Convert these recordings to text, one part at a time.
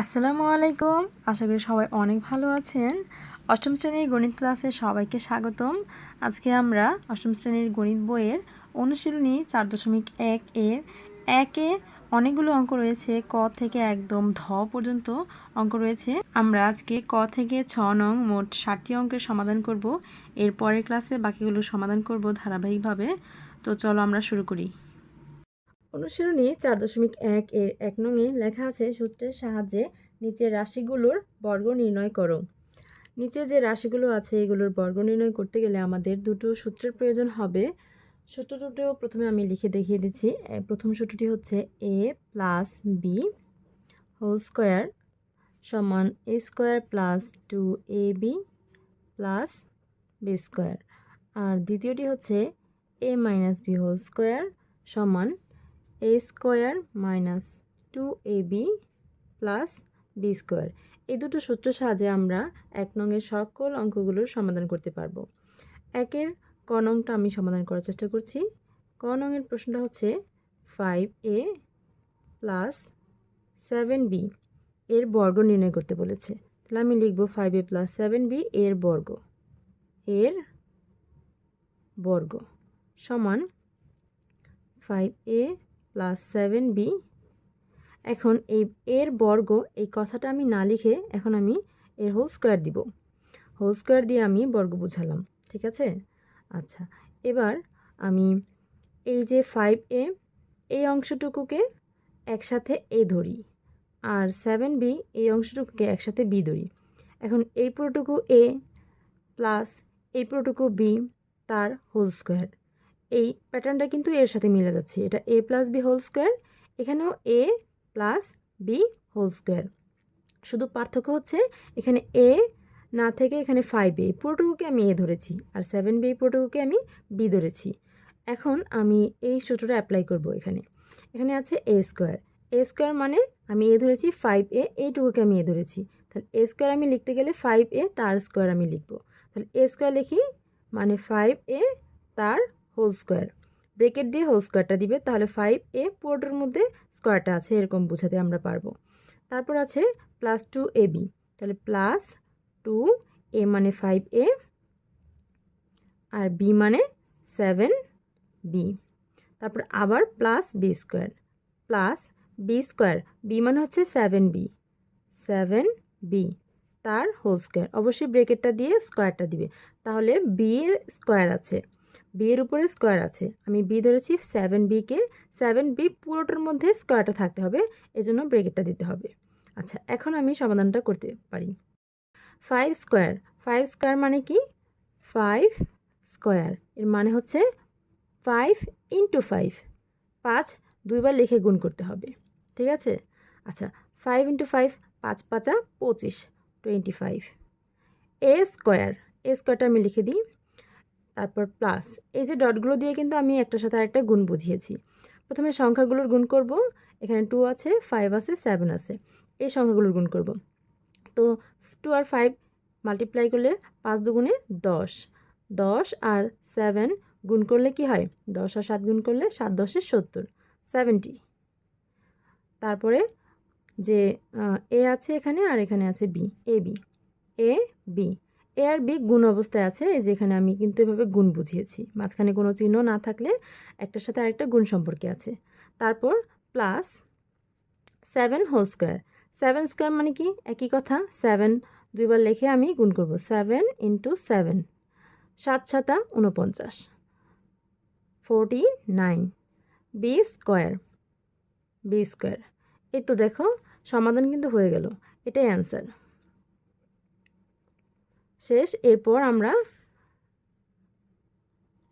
আসসালামু আলাইকুম। আশা করি সবাই অনেক ভালো আছেন। অষ্টম শ্রেণির গণিত ক্লাসে সবাইকে স্বাগতম। আজকে আমরা অষ্টম শ্রেণির গণিত বইয়ের অনুশীলনী চার দশমিক এক এর একে অনেকগুলো অঙ্ক রয়েছে। ক থেকে একদম ধ পর্যন্ত অঙ্ক রয়েছে। আমরা আজকে ক থেকে ছ নং মোট ষাটটি অঙ্কের সমাধান করব। এর পরের ক্লাসে বাকিগুলো সমাধান করব ধারাবাহিকভাবে। তো চলো আমরা শুরু করি। অনুশীলনী চার দশমিক এক এর এক নংয়ে লেখা আছে, সূত্রের সাহায্যে নিচের রাশিগুলোর বর্গ নির্ণয় করো। নিচে যে রাশিগুলো আছে, এগুলোর বর্গ নির্ণয় করতে গেলে আমাদের দুটো সূত্রের প্রয়োজন হবে। সূত্র দুটো প্রথমে আমি লিখে দেখিয়ে দিচ্ছি। প্রথম সূত্রটি হচ্ছে A plus B whole square সমান A square plus two A B plus B square. আর দ্বিতীয়টি হচ্ছে A minus B whole square সমান A square minus two A B plus B square এই দুটো সূত্রের সাহায্যে আমরা এক নংয়ের সকল অঙ্কগুলোর সমাধান করতে পারব। একের ক নংটা আমি সমাধান করার চেষ্টা করছি। ক নংয়ের প্রশ্নটা হচ্ছে five A plus seven B এর বর্গ নির্ণয় করতে বলেছে। তাহলে আমি লিখব five A plus seven B এর বর্গ। এর বর্গ সমান five A plus seven B এখন এই এর বর্গ, এই কথাটা আমি না লিখে এখন আমি এর হোল স্কোয়ার দিব। হোল স্কোয়ার দিয়ে আমি বর্গ বুঝালাম, ঠিক আছে? আচ্ছা এবার আমি এই যে ফাইভ এ এই অংশটুকুকে একসাথে এ ধরি আর সেভেন বি এই অংশটুকুকে একসাথে বি ধরি। এখন এই পুরোটুকু এ প্লাস এই পুরোটুকু বি তার হোল স্কোয়ার এই প্যাটার্নটা কিন্তু এর সাথে মিলে যাচ্ছে। এটা A plus B whole square এখানেও A plus B whole square শুধু পার্থক্য হচ্ছে, এখানে এ না থেকে এখানে ফাইভ এ পুরোটুকুকে আমি এ ধরেছি আর সেভেন বি পুরোটুকুকে আমি বি ধরেছি। এখন আমি এই সূত্রটা অ্যাপ্লাই করব এখানে। এখানে আছে এ স্কোয়ার এ স্কোয়ার মানে আমি এ ধরেছি ফাইভ এ এইটুকুকে আমি এ ধরেছি। তাহলে এ স্কোয়ার আমি লিখতে গেলে ফাইভ এ তার স্কোয়ার আমি লিখব। তাহলে এ স্কোয়ার লিখি মানে ফাইভ এ তার হোল স্কোয়ার। ব্রেকেট দিয়ে হোল স্কোয়ারটা দিবে, তাহলে ফাইভ এ পুরোটার মধ্যে স্কোয়ারটা আছে, এরকম বোঝাতে আমরা পারব। তারপর আছে প্লাস টু এ বি তাহলে প্লাস টু এ মানে ফাইভ এ আর বি মানে সেভেন বি তারপর আবার plus B square plus B square B মানে হচ্ছে সেভেন বি সেভেন বি তার হোল স্কোয়ার অবশ্যই ব্রেকেটটা দিয়ে স্কোয়ারটা দিবে। তাহলে বি এর স্কোয়ার আছে। বি এর উপরে স্কোয়ার আছে। আমি বি ধরেছি সেভেন বিকে সেভেন বি পুরোটার মধ্যে স্কোয়ারটা থাকতে হবে। এজন্য ব্রেকেটটা দিতে হবে। আচ্ছা এখন আমি সমাধানটা করতে পারি। ফাইভ স্কোয়ার ফাইভ স্কোয়ার মানে কি? ফাইভ স্কোয়ার এর মানে হচ্ছে ফাইভ ইন্টু ফাইভ পাঁচ দুইবার লিখে গুণ করতে হবে। ঠিক আছে? আচ্ছা ফাইভ ইন্টু ফাইভ পাঁচ পাঁচা পঁচিশ। Twenty five A square A স্কোয়ারটা আমি লিখে দিই। তারপর প্লাস এই যে ডটগুলো দিয়ে কিন্তু আমি একটার সাথে আরেকটা গুণ বুঝিয়েছি। প্রথমে সংখ্যাগুলোর গুণ করব, এখানে টু আছে ফাইভ আছে সেভেন আছে। এই সংখ্যাগুলোর গুণ করব। তো টু আর ফাইভ মাল্টিপ্লাই করলে পাঁচ দুগুণে দশ। দশ আর সেভেন গুণ করলে কি হয়? দশ আর সাত গুণ করলে সাত দশে সত্তর সেভেন্টি তারপরে যে এ আছে এখানে আর এখানে আছে B A B A B A R B গুণ অবস্থায় আছে, এই যে এখানে আমি কিন্তু এভাবে গুণ বুঝিয়েছি। মাঝখানে কোনো চিহ্ন না থাকলে একটার সাথে আরেকটা গুণ সম্পর্কে আছে। তারপর plus seven whole square seven square মানে কি? একই কথা সেভেন দুইবার লিখে আমি গুণ করব। সেভেন ইন্টু সেভেন সাত সাতা উনপঞ্চাশ forty nine B square B square এই তো দেখো, সমাধান কিন্তু হয়ে গেল। এটাই অ্যান্সার শেষ, এরপর আমরা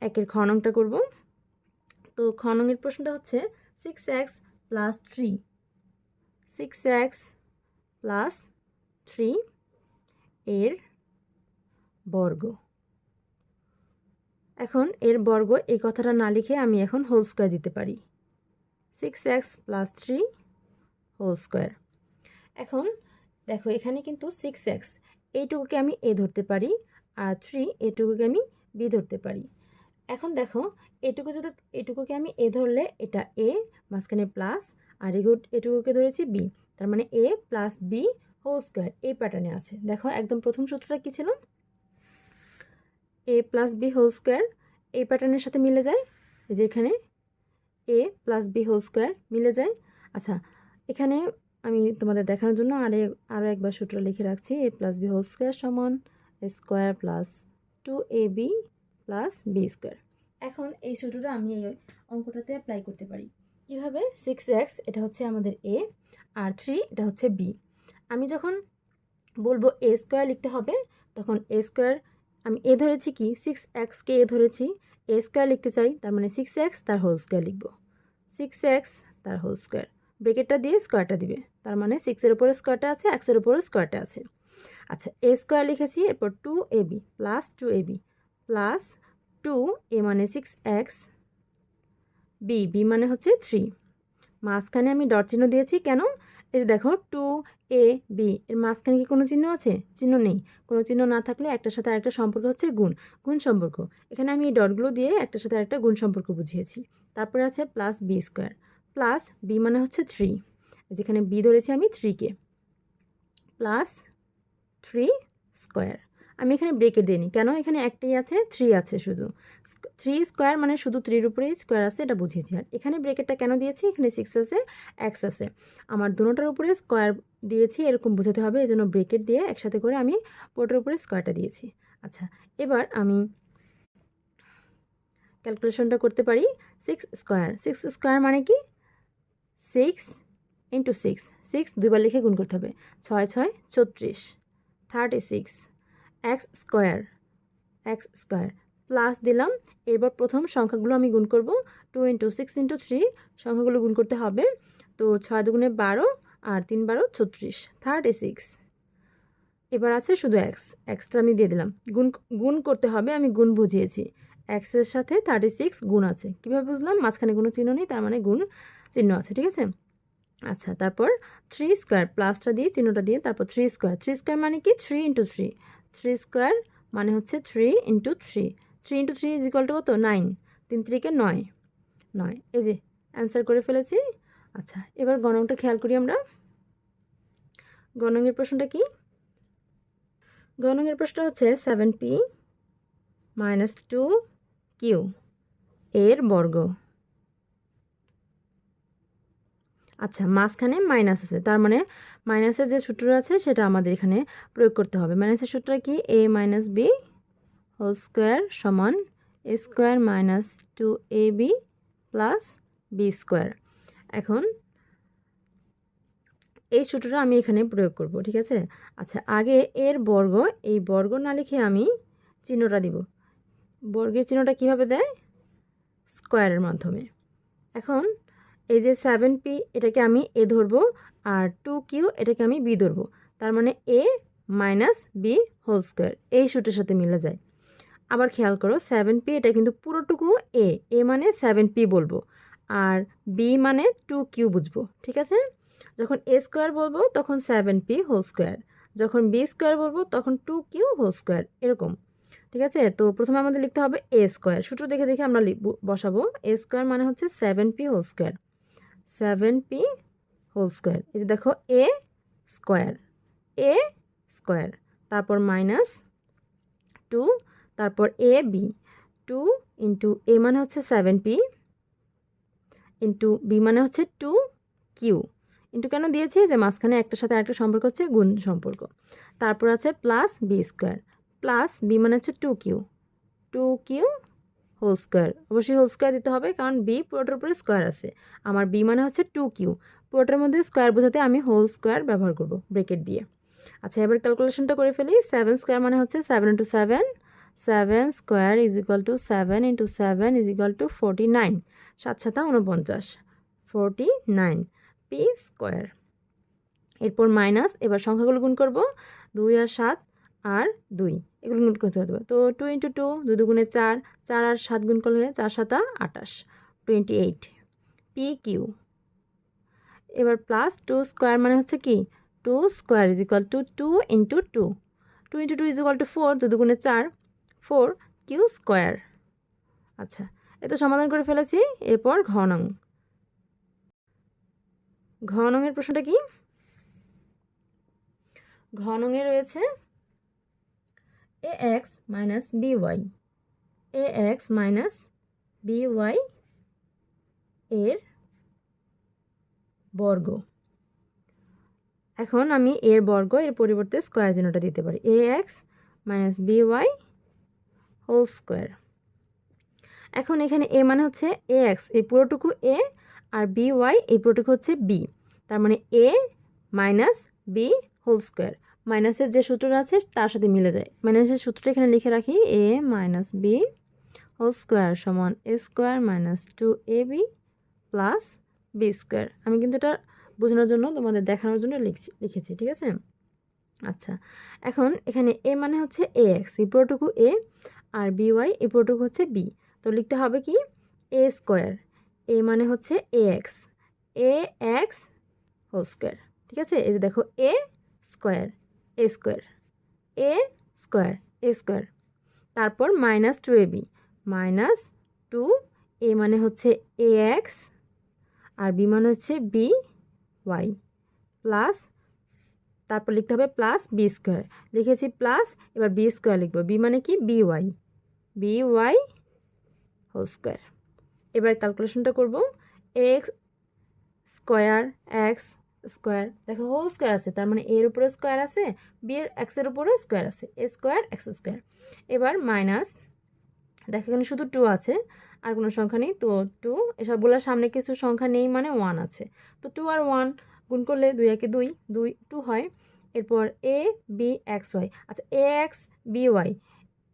একের খননটা করব। তো খনংয়ের প্রশ্নটা হচ্ছে six X plus three six X plus three এর বর্গ। এখন এর বর্গ এই কথাটা না লিখে আমি এখন হোল স্কোয়ার দিতে পারি। Six X plus three whole square এখন দেখো এখানে কিন্তু সিক্স এক্স এইটুকুকে আমি এ ধরতে পারি আর থ্রি এটুকুকে আমি বি ধরতে পারি। এখন দেখো, এটুকু যদি, এটুকুকে আমি এ ধরলে এটা এ, মাঝখানে প্লাস, আর এটুকুকে ধরেছি বি, তার মানে A plus B whole square, এই প্যাটার্নে আছে। দেখো, একদম প্রথম সূত্রটা কী ছিল? A plus B whole square, এই প্যাটার্নের সাথে মিলে যায়, এই যে এখানে, A plus B whole square মিলে যায়। আচ্ছা এখানে আমি তোমাদের দেখানোর জন্য আরে আরও একবার সূত্র লিখে রাখছি A plus B whole square সমান square plus two A B plus B square এখন এই সূত্রটা আমি এই অঙ্কটাতে অ্যাপ্লাই করতে পারি। কীভাবে? সিক্স এক্স এটা হচ্ছে আমাদের এ আর থ্রি এটা হচ্ছে বি আমি যখন বলব এ স্কোয়ার লিখতে হবে, তখন এ স্কোয়ার আমি এ ধরেছি কি? সিক্স এক্সকে এ ধরেছি এ স্কোয়ার লিখতে চাই, তার মানে সিক্স এক্স তার হোল স্কোয়ার লিখব। সিক্স এক্স তার হোল স্কোয়ার ব্রেকেটটা দিয়ে স্কোয়ারটা দিবে। তার মানে সিক্সের উপরে স্কোয়ারটা আছে এক্সের উপরে স্কোয়ারটা আছে। আচ্ছা এ স্কোয়ার লিখেছি, এরপর two A B plus two A B plus two A মানে সিক্স এক্স বি বি মানে হচ্ছে থ্রি মাঝখানে আমি ডট চিহ্ন দিয়েছি, কেন? এই দেখো টু এ বি এর মাঝখানে কি কোনো চিহ্ন আছে? চিহ্ন নেই। কোনো চিহ্ন না থাকলে একটার সাথে আরেকটা সম্পর্ক হচ্ছে গুণ গুণ সম্পর্ক। এখানে আমি এই ডটগুলো দিয়ে একটার সাথে আরেকটা গুণ সম্পর্ক বুঝিয়েছি। তারপরে আছে plus B square plus B মানে হচ্ছে থ্রি যেখানে বি ধরেছি আমি থ্রিকে প্লাস থ্রি স্কোয়ার আমি এখানে ব্রেকেট দিইনি। কেন? এখানে একটাই আছে থ্রি আছে শুধু। থ্রি স্কোয়ার মানে শুধু থ্রির উপরেই স্কোয়ার আছে, এটা বুঝিয়েছি। আর এখানে ব্রেকেটটা কেন দিয়েছি? এখানে সিক্স আছে এক্স আছে। আমার দুটোটার উপরে স্কোয়ার দিয়েছি, এরকম বোঝাতে হবে। এই জন্য ব্রেকেট দিয়ে একসাথে করে আমি পোর্টের উপরে স্কোয়ারটা দিয়েছি। আচ্ছা এবার আমি ক্যালকুলেশনটা করতে পারি সিক্স স্কোয়ার সিক্স স্কোয়ার মানে কি? সিক্স ইন্টু সিক্স সিক্স দুইবার লিখে গুণ করতে হবে। ছয় ছয়, ছত্রিশ। Thirty six X square X square plus দিলাম, এরপর প্রথম সংখ্যাগুলো আমি গুণ করব। Two into six into three সংখ্যাগুলো গুণ করতে হবে। তো ছয় দুগুণে বারো আর তিন বারো ছত্রিশ। থার্টি সিক্স এবার আছে শুধু এক্স এক্সটা আমি দিয়ে দিলাম। গুণ গুণ করতে হবে, আমি গুণ বুঝিয়েছি। এক্সের সাথে থার্টি সিক্স গুণ আছে। কীভাবে বুঝলাম? মাঝখানে কোনো চিহ্ন নেই, তার মানে গুণ চিহ্ন আছে, ঠিক আছে? আচ্ছা তারপর থ্রি স্কোয়ার প্লাসটা দিয়ে, চিহ্নটা দিয়ে, তারপর থ্রি স্কোয়ার থ্রি স্কোয়ার মানে কি? Three into three three square মানে হচ্ছে three into three three into three is equal to কত? নাইন তিন থ্রিকে নয়। নয়। এই যে অ্যান্সার করে ফেলেছি। আচ্ছা এবার গণংটা খেয়াল করি আমরা। গণঙের প্রশ্নটা কি? গণঙের প্রশ্ন হচ্ছে seven P minus two Q এর বর্গ। আচ্ছা মাঝখানে মাইনাস আছে। তার মানে মাইনাসের যে সূত্র আছে, সেটা আমাদের এখানে প্রয়োগ করতে হবে। মাইনাসের সূত্র কি? A minus B whole square সমান A square minus two A B plus B square এখন এই সূত্রটা আমি এখানে প্রয়োগ করব, ঠিক আছে? আচ্ছা আগে এর বর্গ, এই বর্গ না লিখে আমি চিহ্নটা দিব। বর্গের চিহ্নটা কীভাবে দেয়? স্কোয়ারের মাধ্যমে। এখন এই যে সেভেন পি এটাকে আমি এ ধরবো, আর টু কিউ এটাকে আমি বি ধরবো। তার মানে A minus B whole square এই সূত্রের সাথে মিলে যায়। আবার খেয়াল করো সেভেন পি এটা কিন্তু পুরোটুকু এ এ মানে সেভেন পি বলব, আর বি মানে টু কিউ বুঝব, ঠিক আছে? যখন এ স্কোয়ার বলব, তখন সেভেন পি হোল স্কোয়ার যখন বি স্কোয়ার বলব, তখন টু কিউ হোল স্কোয়ার এরকম, ঠিক আছে? তো প্রথমে আমাদের লিখতে হবে এ স্কোয়ার সূত্র দেখে দেখে আমরা বসাবো। এ স্কোয়ার মানে হচ্ছে seven P whole square seven P whole square এই যে দেখো এ স্কোয়ার এ স্কোয়ার তারপর মাইনাস টু তারপর A B two into A মানে হচ্ছে সেভেন পি ইন্টু বি মানে হচ্ছে টু কিউ ইন্টু কেন দিয়েছি? যে মাঝখানে একটার সাথে একটা সম্পর্ক হচ্ছে গুণ সম্পর্ক। তারপর আছে plus B square plus B মানে হচ্ছে two Q two Q whole square. অবশ্যই হোল স্কোয়ার দিতে হবে, কারণ বি পুরোটার উপরে স্কোয়ার আছে। আমার বি মানে হচ্ছে টু কিউ পুরোটার মধ্যে স্কোয়ার বোঝাতে আমি হোল স্কোয়ার ব্যবহার করব ব্রেকেট দিয়ে। আচ্ছা এবার ক্যালকুলেশনটা করে ফেলি। সেভেন স্কোয়ার মানে হচ্ছে seven into seven seven square is equal to seven into seven is equal to forty nine সাত সাতা উনপঞ্চাশ ফোরটি নাইন পি স্কোয়ার এরপর মাইনাস এবার সংখ্যাগুলো গুণ করব। দুই আর সাত, আর দুই। এগুলো নোট করতে হতে তো টু ইন্টু টু দুই দুগুণে চার চার আর সাত গুণ করলে চার সাতা আটাশ টোয়েন্টি এইট পি কিউ এবার প্লাস টু স্কোয়ার মানে হচ্ছে কি? Two square is equal to two into two two into two is equal to four দু দুগুণে চার ফোর কিউ স্কোয়ার আচ্ছা এ তো সমাধান করে ফেলেছি, এরপর ঘ নং। ঘ নংয়ের প্রশ্নটা কি? ঘনঙে রয়েছে A X minus B Y A X minus B Y এর বর্গ। এখন আমি এর বর্গ, এর পরিবর্তে স্কোয়ার চিহ্নটা দিতে পারি। A X minus B Y whole square এখন এখানে এ মানে হচ্ছে এ এক্স এই পুরোটুকু এ আর বি ওয়াই এই পুরোটুকু হচ্ছে বি তার মানে A minus B whole square মাইনাসের যে সূত্রটা আছে, তার সাথে মিলে যায়। মাইনাসের সূত্রটা এখানে লিখে রাখি A minus B whole square সমান A square minus two A B plus B square আমি কিন্তু এটা বোঝানোর জন্য, তোমাদের দেখানোর জন্য লিখছি, লিখেছি, ঠিক আছে? আচ্ছা এখন এখানে এ মানে হচ্ছে এ এক্স এই পুরোটুকু এ আর বি ওয়াই এই পুরোটুকু হচ্ছে বি তো লিখতে হবে কি? এ স্কোয়ার এ মানে হচ্ছে A X A X whole square ঠিক আছে? এই যে দেখো A square A square A square A square তারপর minus two A B minus two A মানে হচ্ছে এ এক্স আর বি মানে হচ্ছে বি ওয়াই প্লাস তারপর লিখতে হবে প্লাস বি স্কোয়ার লিখেছি প্লাস এবার বি স্কোয়ার লিখব। বি মানে কি? B Y B Y whole square এবার ক্যালকুলেশনটা করব। এক্স স্কোয়ার এক্স স্কোয়ার, দেখো হোল স্কোয়ার আছে, তার মানে এর উপরে স্কোয়ার আছে বি এর এক্সের উপরেও স্কোয়ার আছে এ স্কোয়ার এক্স স্কোয়ার এবার মাইনাস দেখো এখানে শুধু টু আছে, আর কোনো সংখ্যা নেই, তো টু এসবগুলোর সামনে কিছু সংখ্যা নেই মানে ওয়ান আছে। তো টু আর ওয়ান গুণ করলে দুই একে দুই দুই টু হয়, এরপর এ বি এক্স ওয়াই আচ্ছা এ এক্স বি ওয়াই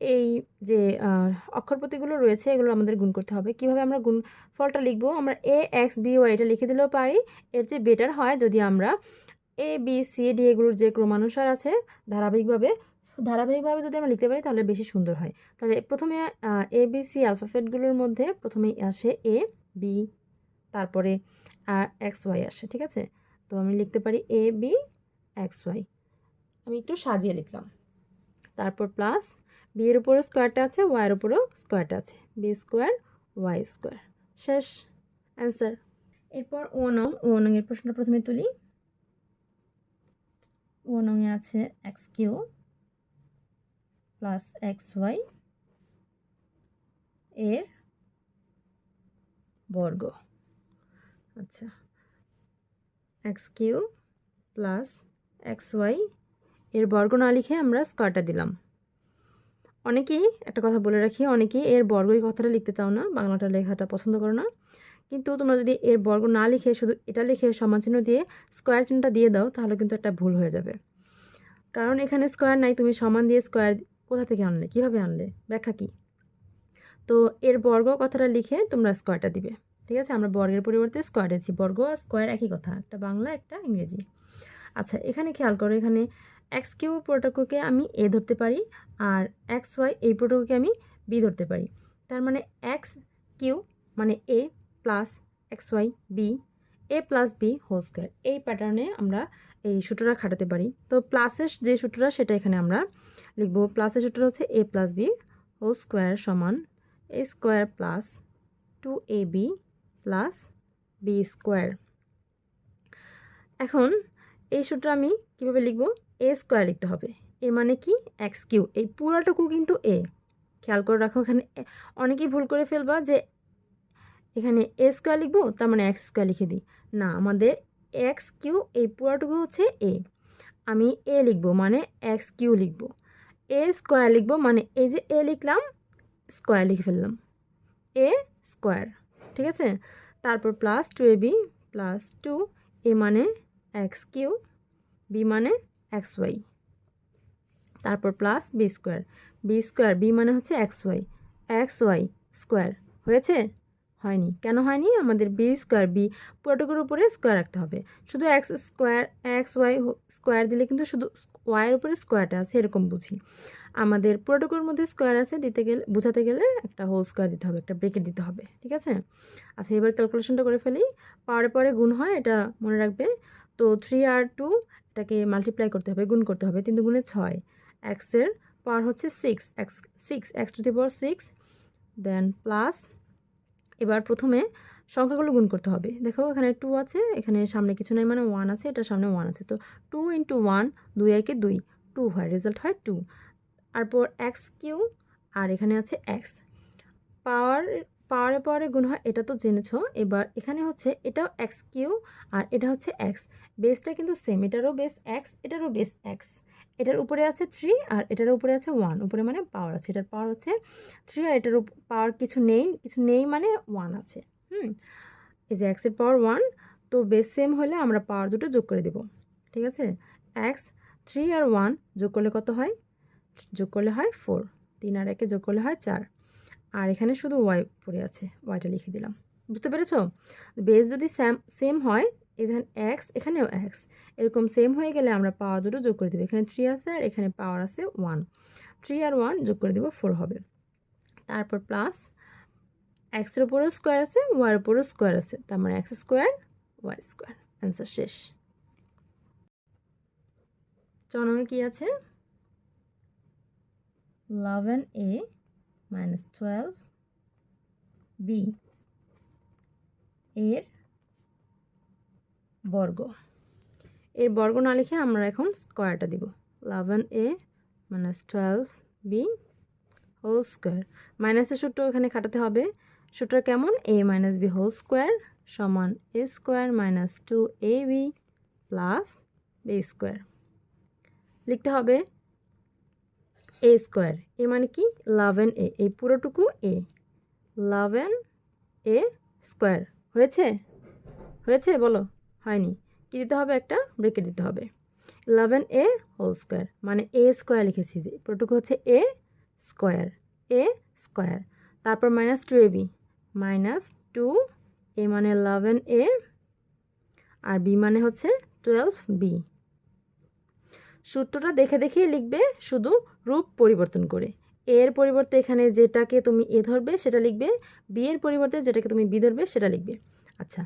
এই যে অক্ষর প্রতীকগুলো রয়েছে, এগুলো আমাদের গুণ করতে হবে। কীভাবে আমরা গুণ, ফলটা লিখব? আমরা এ এক্স বি ওয়াই এটা লিখে দিলেও পারি। এর চেয়ে বেটার হয় যদি আমরা এ বি সি ডি এগুলোর যে ক্রমানুসার আছে, ধারাবাহিকভাবে ধারাবাহিকভাবে যদি আমরা লিখতে পারি, তাহলে বেশি সুন্দর হয়। তাহলে প্রথমে এ বি সি অ্যালফাফেটগুলোর মধ্যে প্রথমেই আসে এ বি তারপরে আর এক্স ওয়াই আসে, ঠিক আছে? তো আমি লিখতে পারি এ বি এক্স ওয়াই আমি একটু সাজিয়ে লিখলাম। তারপর প্লাস বি এর উপরেও স্কোয়ারটা আছে ওয়াইয়ের উপরেও স্কোয়ারটা আছে। বি স্কোয়ার ওয়াই স্কোয়ার শেষ অ্যান্সার এরপর ও নং ও নং এর প্রশ্নটা প্রথমে তুলি। ও নংয়ে আছে X Q plus X Y এর বর্গ। আচ্ছা X Q plus X Y এর বর্গ না লিখে আমরা স্কোয়ারটা দিলাম। অনেকেই, একটা কথা বলে রাখি, অনেকেই এর বর্গ এই কথাটা লিখতে চাও না, বাংলাটা লেখাটা পছন্দ করো না। কিন্তু তোমরা যদি এর বর্গ না লিখে, শুধু এটা লিখে সমান চিহ্ন দিয়ে স্কোয়ার চিহ্নটা দিয়ে দাও, তাহলে কিন্তু একটা ভুল হয়ে যাবে। কারণ এখানে স্কোয়ার নাই, তুমি সমান দিয়ে স্কোয়ার কোথা থেকে আনলে, কীভাবে আনলে, ব্যাখ্যা কী? তো এর বর্গ কথাটা লিখে তোমরা স্কোয়ারটা দিবে, ঠিক আছে? আমরা বর্গের পরিবর্তে স্কোয়ার দিচ্ছি, বর্গ আর স্কোয়ার একই কথা, একটা বাংলা, একটা ইংরেজি। আচ্ছা এখানে খেয়াল করো, এখানে এক্স কিউ প্রোটোককে আমি এ ধরতে পারি আর এক্স ওয়াই এই প্রোটোককে আমি বি ধরতে পারি। তার মানে এক্স কিউ মানে A plus X Y B, A plus B whole square. এই প্যাটার্নে আমরা এই সূত্রটা খাটাতে পারি। তো প্লাসের যে সূত্রটা, সেটা এখানে আমরা লিখব। প্লাসের সূত্রটা হচ্ছে A plus B whole square সমান A square plus two A B plus B square. এখন এই সূত্র আমি কীভাবে লিখব? এ স্কোয়ার লিখতে হবে। এ মানে কি? এক্স কিউ এই পুরোটুকু কিন্তু এ খেয়াল করে রাখো এখানে অনেকেই ভুল করে ফেলবা যে এখানে এ স্কোয়ার লিখব, তার মানে এক্স স্কোয়ার লিখে দিই। না, আমাদের এক্স কিউ এই পুরোটুকু হচ্ছে এ আমি এ লিখব মানে এক্স কিউ লিখব। এ স্কোয়ার লিখব মানে এই যে এ লিখলাম স্কোয়ার লিখে ফেললাম। এ স্কোয়ার ঠিক আছে? তারপর plus two A B plus two A মানে এক্স কিউ বি মানে এক্স ওয়াই। তারপর plus B square. B square, B মানে হচ্ছে X Y. X Y square. হয়েছে? হয়নি। কেন হয়নি? আমাদের বি স্কোয়ার, বি পুরোটুকুর উপরে স্কোয়ার রাখতে হবে। শুধু X square, X Y square দিলে কিন্তু শুধু ওয়াইয়ের উপরে স্কোয়ারটা আছে, এরকম বুঝি। আমাদের পুরোটুকুর মধ্যে স্কোয়ার আছে, দিতে গেলে, বোঝাতে গেলে একটা হোল স্কোয়ার দিতে হবে, একটা ব্রেকেট দিতে হবে, ঠিক আছে? আচ্ছা এবার ক্যালকুলেশনটা করে ফেলি। পরে পরে গুণ হয়, এটা মনে রাখবে। তো থ্রি আর টু এটাকে মাল্টিপ্লাই করতে হবে, গুণ করতে হবে, তিন গুণে ছয়। এক্সের পাওয়ার হচ্ছে six X six X to the power six then plus এবার প্রথমে সংখ্যাগুলো গুণ করতে হবে। দেখো এখানে টু আছে, এখানে সামনে কিছু নেই মানে ওয়ান আছে, এটার সামনে ওয়ান আছে। তো টু ইন্টু ওয়ান দুই একে দুই টু হয় রেজাল্ট হয় টু তারপর এক্স কিউ, আর এখানে আছে এক্স পাওয়ার, পাওয়ারে পাওয়ারে গুণ হয়, এটা তো জেনেছো, এবার এখানে হচ্ছে এটাও এক্স কিউ, আর এটা হচ্ছে এক্স বেসটা কিন্তু সেম এটারও বেস এক্স এটারও বেস এক্স এটার উপরে আছে থ্রি আর এটার উপরে আছে ওয়ান উপরে মানে পাওয়ার আছে। এটার পাওয়ার হচ্ছে থ্রি আর এটার পাওয়ার কিছু নেই কিছু নেই মানে ওয়ান আছে। হুম, এই যে এক্সের পাওয়ার ওয়ান তো বেস সেম হলে আমরা পাওয়ার দুটো যোগ করে দেব। ঠিক আছে? এক্স থ্রি আর ওয়ান যোগ করলে কত হয়? যোগ করলে হয় ফোর তিন আর একে যোগ করলে হয় চার। আর এখানে শুধু ওয়াই পড়ে আছে ওয়াইটা লিখে দিলাম। বুঝতে পেরেছ? বেস যদি স্যাম সেম হয় এখানে এক্স এখানেও এক্স এরকম সেম হয়ে গেলে আমরা পাওয়ার দুটো যোগ করে দেবো। এখানে থ্রি আছে আর এখানে পাওয়ার আছে ওয়ান থ্রি আর ওয়ান যোগ করে দেবো ফোর হবে। তারপর প্লাস এক্সের উপরেও স্কোয়ার আছে ওয়ার উপরেও স্কোয়ার আছে। তার মানে X square Y square answer শেষ। চনমে কি আছে? Eleven A minus twelve B এর বর্গ। এর বর্গ না লিখে আমরা এখন স্কোয়ারটা দিব। Eleven A minus twelve B whole square মাইনাসের সূত্র এখানে খাটাতে হবে। সূত্র কেমন? A minus B whole square সমান A square minus two A B plus B square লিখতে হবে এ স্কোয়ার এ মানে কি? ইলেভেন এ এই পুরোটুকু এ ইলেভেন এ স্কোয়ার হয়েছে? হয়েছে? বলো। হয়নি। কী দিতে হবে একটা? ব্রেকেট দিতে হবে। ইলেভেন এ হোল স্কোয়ার মানে এ স্কোয়ার লিখেছি যে পুরোটুকু হচ্ছে এ স্কোয়ার এ স্কোয়ার তারপর minus two A B minus two A মানে ইলেভেন এ আর বি মানে হচ্ছে টুয়েলভ বি সূত্রটা দেখে দেখেই লিখবে শুধু রূপ পরিবর্তন করে। এর পরিবর্তে এখানে যেটাকে তুমি এ ধরবে সেটা লিখবে বি এর পরিবর্তে যেটাকে তুমি বি ধরবে সেটা লিখবে। আচ্ছা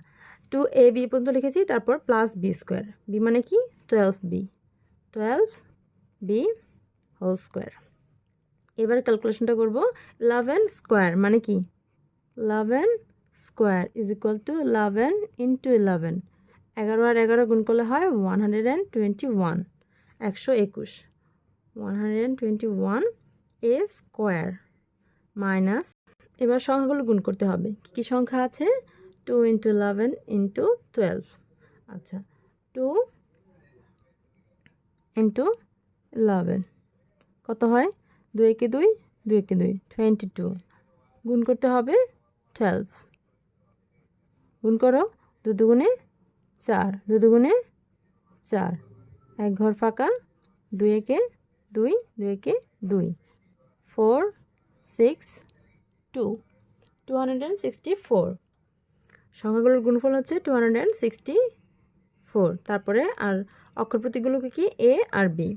টু এ বি পর্যন্ত লিখেছি, তারপর প্লাস বি স্কোয়ার বি মানে কি? Twelve B twelve B whole square এবার ক্যালকুলেশনটা করব। ইলেভেন স্কোয়ার মানে কি? Eleven square is equal to eleven into eleven এগারো আর এগারো গুণ করলে হয় one hundred and twenty one একশো একুশ। One hundred and twenty one A square minus এবার সংখ্যাগুলো গুণ করতে হবে। কী কী সংখ্যা আছে? Two into eleven into twelve আচ্ছা টু ইন্টু ইলেভেন কত হয়? দুই একে দুই দুই একে দুই টোয়েন্টি টু গুণ করতে হবে টুয়েলভ গুণ করো দু দুগুণে চার দু দুগুণে চার। এক ঘর ফাঁকা, দুই একে দুই দুই একে দুই। Four six two two hundred and sixty four সংখ্যাগুলোর গুণফল হচ্ছে two hundred and sixty four তারপরে আর অক্ষর প্রতীকগুলোকে কি? এ আর বি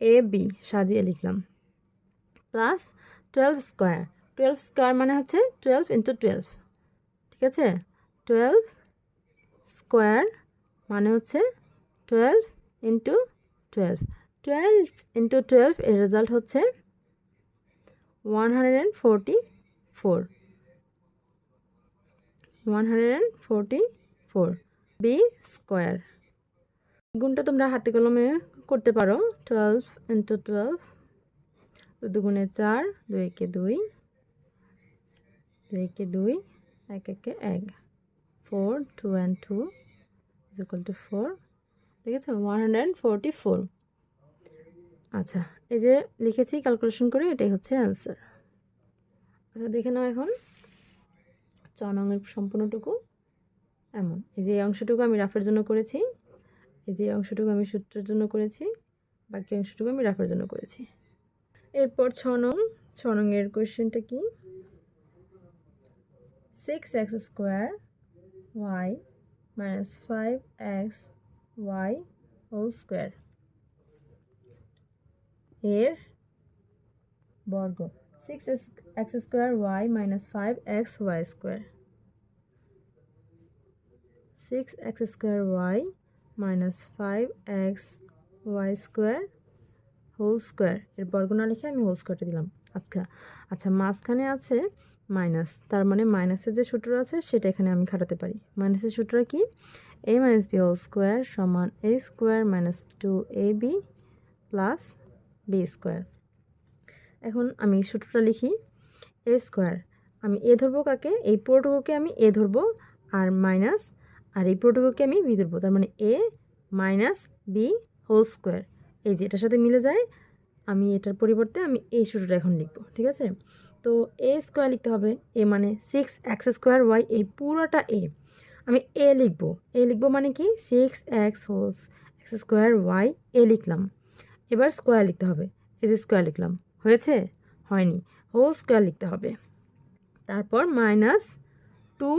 এ বি সাজিয়ে লিখলাম। Plus twelve square twelve square মানে হচ্ছে টুয়েলভ ইন্টু টুয়েলভ ঠিক আছে? টুয়েলভ স্কোয়ার মানে হচ্ছে twelve into twelve twelve into twelve এর রেজাল্ট হচ্ছে one hundred and forty four one hundred and forty four B square গুণটা তোমরা হাতে কলমে করতে পারো। টুয়েলভ ইন্টু টুয়েলভ দুগুণে চার, দুই একে দুই দুই একে দুই, এক একে এক। Four two and two is equal to four দেখেছ? One hundred and forty four আচ্ছা এই যে লিখেছি ক্যালকুলেশন করে এটাই হচ্ছে অ্যান্সার আচ্ছা দেখে নাও এখন। চ সম্পূর্ণটুকু এমন। এই যে এই অংশটুকু আমি রাফের জন্য করেছি, এই যে অংশটুকু আমি সূত্রের জন্য করেছি, বাকি অংশটুকু আমি রাফের জন্য করেছি। এরপর ছ নং ছ কোয়েশ্চেনটা কি? Six X square Y minus five X Y whole square এর বর্গ। Six X square Y minus five X Y square six X square Y minus five X Y square whole square এর বর্গ না লিখে আমি হোল স্কোয়ারটা দিলাম। আচ্ছা আচ্ছা মাঝখানে আছে মাইনাস তার মানে মাইনাসের যে সূত্র আছে সেটা এখানে আমি খাটাতে পারি। মাইনাসের সূত্র কি? A minus B whole square সমান A square minus two A B plus B square এখন আমি সূত্রটা লিখি। এ স্কোয়ার আমি এ ধরবো কাকে? এই পুরোটুকুকে আমি এ ধরবো, আর মাইনাস আর এই পুরোটুকুকে আমি বি ধরবো। তার মানে A minus B whole square এই যে, এটার সাথে মিলে যায়। আমি এটার পরিবর্তে আমি এই সূত্রটা এখন লিখব, ঠিক আছে? তো এ স্কোয়ার লিখতে হবে। এ মানে সিক্স এক্স স্কোয়ার ওয়াই এই পুরোটা এ আমি এ লিখব। এ লিখব মানে কি? Six X whole X square Y A লিখলাম। এবার স্কোয়ার লিখতে হবে। এই যে স্কোয়ার লিখলাম। হয়েছে? হয়নি। হোল স্কোয়ার লিখতে হবে। তারপর minus two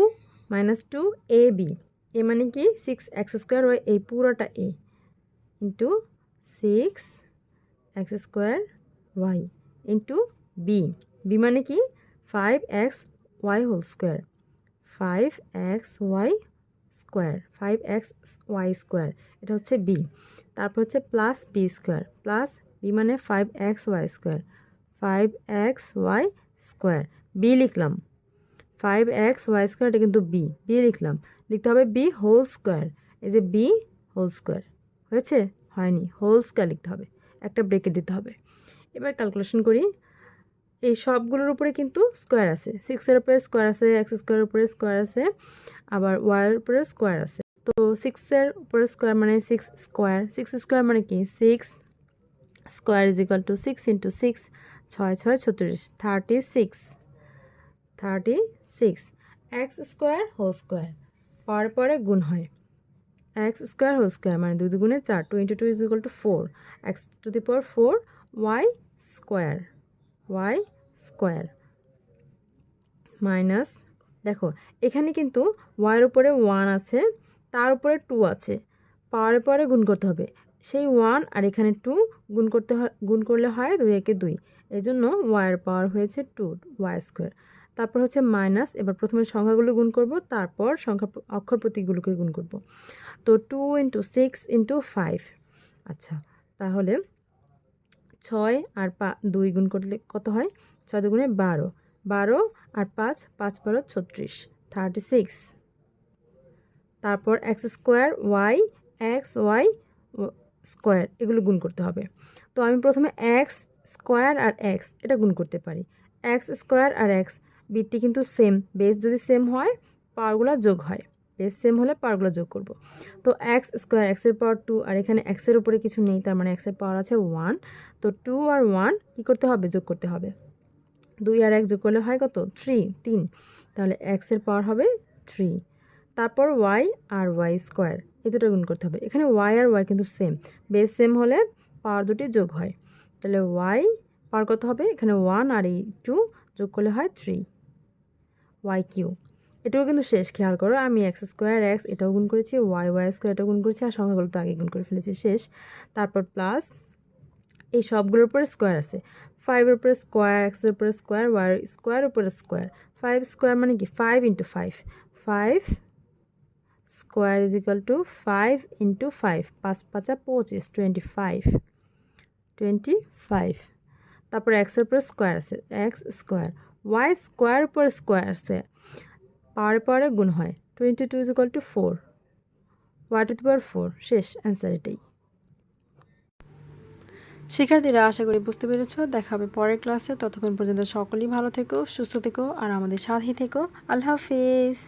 minus two A B. A মানে কি? সিক্স এক্স স্কোয়ার ওয়াই এই পুরোটা A into six X square Y into B B মানে কি? Five X Y whole square five X Y square five X Y square এটা হচ্ছে B তারপর হচ্ছে plus B square plus B মানে five X Y square five X Y square B লিখলাম। Five x Y square এটা কিন্তু B B লিখলাম। লিখতে হবে বি হোল স্কোয়ার এই যে বি হোল স্কোয়ার হয়েছে? হয়নি হোল স্কোয়ার লিখতে হবে, একটা ব্রেকেট দিতে হবে। এবার ক্যালকুলেশন করি, এই সবগুলোর উপরে কিন্তু স্কোয়ার আছে সিক্সের উপরে স্কোয়ার আছে এক্স স্কোয়ারের উপরে স্কোয়ার আছে, আবার ওয়াইয়ের উপরে স্কোয়ার আছে। তো সিক্সের উপরে স্কোয়ার মানে সিক্স স্কোয়ার সিক্স স্কোয়ার মানে কি? Six square is equal to six into six, ছয় ছয়, ছত্রিশ, thirty six thirty six, X square whole square পরে পরে গুণ হয়। এক্স স্কোয়ার হোল স্কোয়ার মানে দুই দুগুণে চার twenty two is equal to four, X to the power four, Y square Y square, minus, দেখো, এখানে কিন্তু ওয়াইয়ের উপরে ওয়ান আছে, তার উপরে টু আছে পাওয়ারে পরে গুণ করতে হবে। সেই ওয়ান আর এখানে টু গুণ করতে হয়, গুণ করলে হয় দুই একে দুই। এই জন্য ওয়াইয়ের পাওয়ার হয়েছে টু ওয়াই স্কোয়ার তারপর হচ্ছে মাইনাস এবার প্রথমে সংখ্যাগুলো গুণ করব, তারপর সংখ্যা অক্ষর প্রতীকগুলোকে গুণ করব। তো two into six into five আচ্ছা তাহলে ছয় আর পা, দুই গুণ করলে কত হয়? ছয় দুগুণে বারো। বারো আর পাঁচ পাঁচ বারো ছত্রিশ। থার্টি সিক্স তারপর X square Y X Y square এগুলো গুণ করতে হবে। তো আমি প্রথমে এক্স স্কোয়ার আর এক্স এটা গুণ করতে পারি। এক্স স্কোয়ার আর এক্স বিটটি কিন্তু সেম বেস যদি সেম হয় পাওয়ারগুলো যোগ হয়। বেস সেম হলে পাওয়ারগুলো যোগ করব। তো এক্স স্কোয়ার এক্সের পাওয়ার টু আর এখানে এক্সের উপরে কিছু নেই, তার মানে এক্সের পাওয়ার আছে ওয়ান তো টু আর ওয়ান কী করতে হবে? যোগ করতে হবে। দুই আর এক যোগ করলে হয় কত? থ্রি তিন। তাহলে এক্সের পাওয়ার হবে থ্রি তারপর ওয়াই আর ওয়াই স্কোয়ার। এই দুটো গুণ করতে হবে। এখানে ওয়াই আর ওয়াই কিন্তু সেম বেস সেম হলে পাওয়ার দুটি যোগ হয়। তাহলে ওয়াই পাওয়ার কত হবে? এখানে ওয়ান আর এই টু যোগ করলে হয় থ্রি ওয়াই কিউ এটাও কিন্তু শেষ, খেয়াল করো। আমি এক্স স্কোয়ার এক্স এটাও গুণ করেছি ওয়াই ওয়াই স্কোয়ার এটাও গুণ করেছি, আর সংখ্যাগুলো তো আগে গুণ করে ফেলেছি, শেষ। তারপর প্লাস এই সবগুলোর উপরে স্কোয়ার আছে। ফাইভের উপরে স্কোয়ার এক্সের উপরে স্কোয়ার ওয়াই স্কোয়ার উপরে স্কোয়ার ফাইভ স্কোয়ার মানে কি? Five into five five square is equal to five into five পাঁচ পাঁচা পঁচিশ টোয়েন্টি ফাইভ টোয়েন্টি ফাইভ তারপর এক্সের উপরে স্কোয়ার আছে এক্স স্কোয়ার ওয়াই স্কোয়ার উপরে স্কোয়ার আছে পাওয়ারে পাওয়ারে গুণ হয় twenty two is equal to four Y to power four শেষ অ্যান্সার এটাই শিক্ষার্থীরা, আশা করি বুঝতে পেরেছ। দেখা হবে পরের ক্লাসে ততক্ষণ পর্যন্ত সকলেই ভালো থেকো, সুস্থ থেকো, আর আমাদের সাথেই থেকো। আল্লাহ হাফিজ।